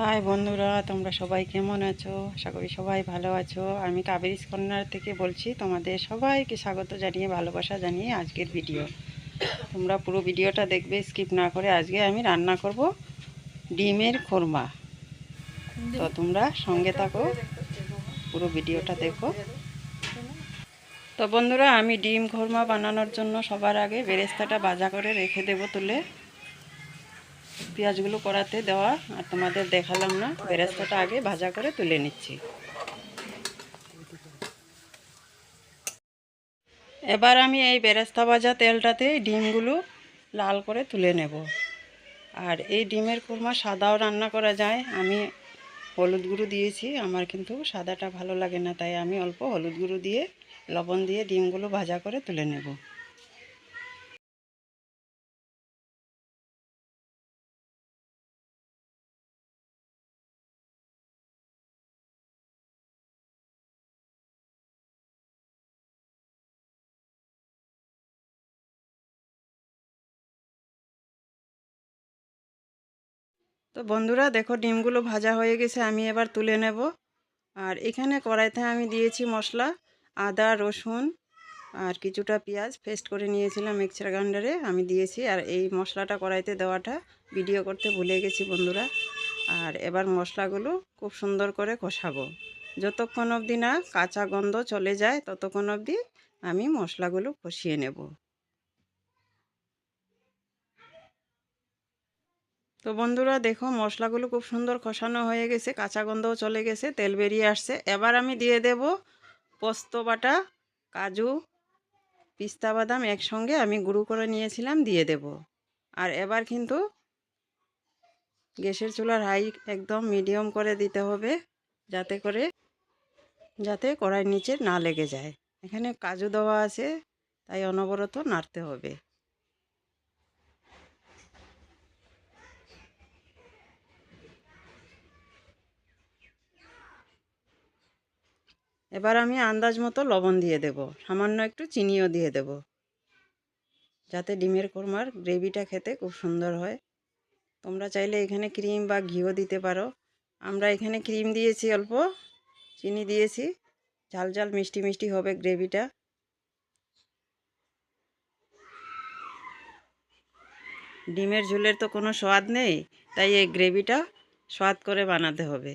High বন্ধুরা, তোমরা সবাই কেমন আছো? আশা করি সবাই ভালো আছো। আমি কাবেরিস কর্নার থেকে বলছি, তোমাদের সবাইকে স্বাগত জানিয়ে, ভালোবাসা জানিয়ে আজকের ভিডিও। তোমরা পুরো ভিডিওটা দেখবে স্কিপ না করে আজকে আমি রান্না করব ডিমের খোরমা। তো তোমরা সঙ্গে থাকো, পুরো ভিডিওটা দেখো। তো বন্ধুরা, আমি ডিম খোরমা বানানোর জন্য সবার আগে বেরেস্তাটা ভাজা করে রেখে দেবো তুলে। পেঁয়াজগুলো কড়াতে দেওয়া আর তোমাদের দেখালাম না। বেরেস্তাটা আগে ভাজা করে তুলে নিচ্ছি। এবার আমি এই বেরেস্তা ভাজা তেলটাতে ডিমগুলো লাল করে তুলে নেব। আর এই ডিমের কুরমা সাদাও রান্না করা যায়। আমি হলুদ গুঁড়ো দিয়েছি, আমার কিন্তু সাদাটা ভালো লাগে না, তাই আমি অল্প হলুদ গুঁড়ো দিয়ে লবণ দিয়ে ডিমগুলো ভাজা করে তুলে নেব। তো বন্ধুরা দেখো ডিমগুলো ভাজা হয়ে গেছে, আমি এবার তুলে নেব। আর এখানে কড়াইতে আমি দিয়েছি মশলা, আদা, রসুন আর কিছুটা পেঁয়াজ পেস্ট করে নিয়েছিলাম মিক্সার গ্রাইন্ডারে, আমি দিয়েছি। আর এই মশলাটা কড়াইতে দেওয়াটা ভিডিও করতে ভুলে গেছি বন্ধুরা। আর এবার মশলাগুলো খুব সুন্দর করে কষাবো। যতক্ষণ অবধি না কাঁচা গন্ধ চলে যায়, ততক্ষণ অবধি আমি মশলাগুলো কষিয়ে নেব। তো বন্ধুরা দেখো, মশলাগুলো খুব সুন্দর কষানো হয়ে গেছে, কাঁচা গন্ধও চলে গেছে, তেল বেরিয়ে আসছে। এবার আমি দিয়ে দেব পোস্ত বাটা, কাজু, পিস্তা বাদাম একসঙ্গে আমি গুঁড়ো করে নিয়েছিলাম, দিয়ে দেব। আর এবার কিন্তু গ্যাসের চুলার হাই একদম মিডিয়াম করে দিতে হবে, যাতে করে, যাতে কড়াইয়ের নিচে না লেগে যায়। এখানে কাজু দেওয়া আছে, তাই অনবরত নাড়তে হবে। এবার আমি আন্দাজ মতো লবণ দিয়ে দেব। সামান্য একটু চিনিও দিয়ে দেব। যাতে ডিমের কোরমার গ্রেভিটা খেতে খুব সুন্দর হয়। তোমরা চাইলে এখানে ক্রিম বা ঘিও দিতে পারো। আমরা এখানে ক্রিম দিয়েছি অল্প, চিনি দিয়েছি। ঝাল ঝাল মিষ্টি মিষ্টি হবে গ্রেভিটা। ডিমের ঝোলের তো কোনো স্বাদ নেই, তাই এই গ্রেভিটা স্বাদ করে বানাতে হবে।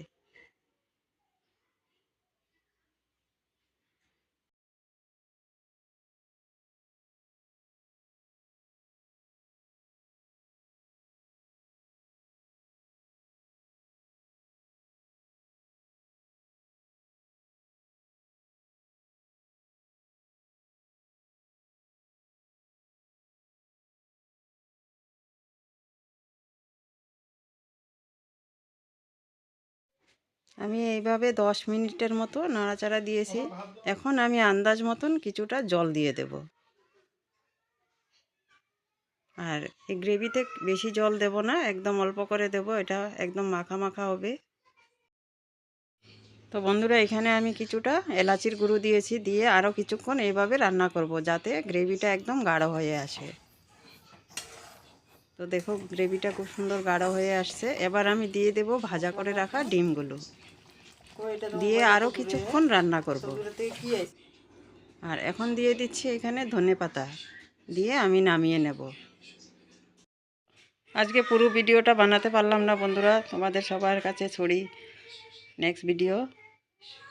আমি এইভাবে দশ মিনিটের মতো নাড়াচাড়া দিয়েছি। এখন আমি আন্দাজ মতন কিছুটা জল দিয়ে দেব। আর এই গ্রেভিতে বেশি জল দেব না একদম অল্প করে দেব এটা একদম মাখা মাখা হবে। তো বন্ধুরা এখানে আমি কিছুটা এলাচির গুঁড়ো দিয়েছি দিয়ে আরও কিছুক্ষণ এইভাবে রান্না করব যাতে গ্রেভিটা একদম গাঢ় হয়ে আসে। তো দেখো গ্রেভিটা খুব সুন্দর গাঢ় হয়ে আসছে। এবার আমি দিয়ে দেব ভাজা করে রাখা ডিমগুলো। দিয়ে আরও কিছুক্ষণ রান্না করব। আর এখন দিয়ে দিচ্ছি এখানে ধনে পাতা। দিয়ে আমি নামিয়ে নেব। আজকে পুরো ভিডিওটা বানাতে পারলাম না বন্ধুরা। তোমাদের সবার কাছে ছড়ি। নেক্সট ভিডিও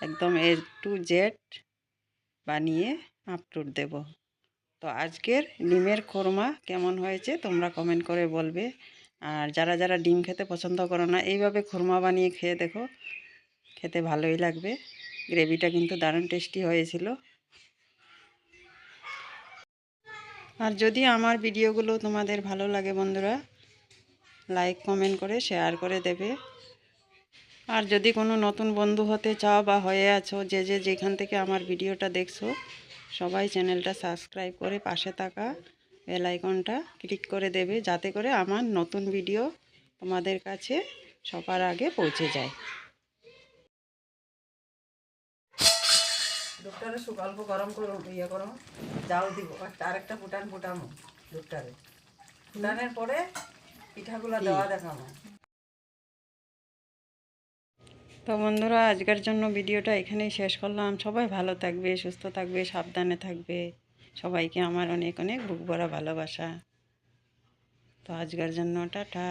একদম এ টু জেড বানিয়ে আপলোড দেব। তো আজকের ডিমের খোরমা কেমন হয়েছে তোমরা কমেন্ট করে বলবে। আর যারা যারা ডিম খেতে পছন্দ করো না, এইভাবে খোরমা বানিয়ে খেয়ে দেখো, খেতে ভালোই লাগবে। গ্রেভিটা কিন্তু দারুণ টেস্টি হয়েছিল। আর যদি আমার ভিডিওগুলো তোমাদের ভালো লাগে বন্ধুরা লাইক কমেন্ট করে শেয়ার করে দেবে। আর যদি কোনো নতুন বন্ধু হতে চাও বা হয়ে আছো, যে যে যেখান থেকে আমার ভিডিওটা দেখছ সবাই চ্যানেলটা সাবস্ক্রাইব করে পাশে থাকা বেল আইকনটা ক্লিক করে দেবে যাতে করে আমার নতুন ভিডিও তোমাদের কাছে সবার আগে পৌঁছে যায়। দুধটারে অল্প গরম করো ইয়ে করো জাল দিব আরেকটা ফুটান ফুটামো দুধটারে ফুটানের পরে পিঠাগুলো দেওয়া দেখাবো। তো বন্ধুরা, আজকের জন্য ভিডিওটা এখানেই শেষ করলাম। সবাই ভালো থাকবে, সুস্থ থাকবে, সাবধানে থাকবে। সবাইকে আমার অনেক অনেক বুক ভরা ভালোবাসা। তো আজকের জন্য টাটা।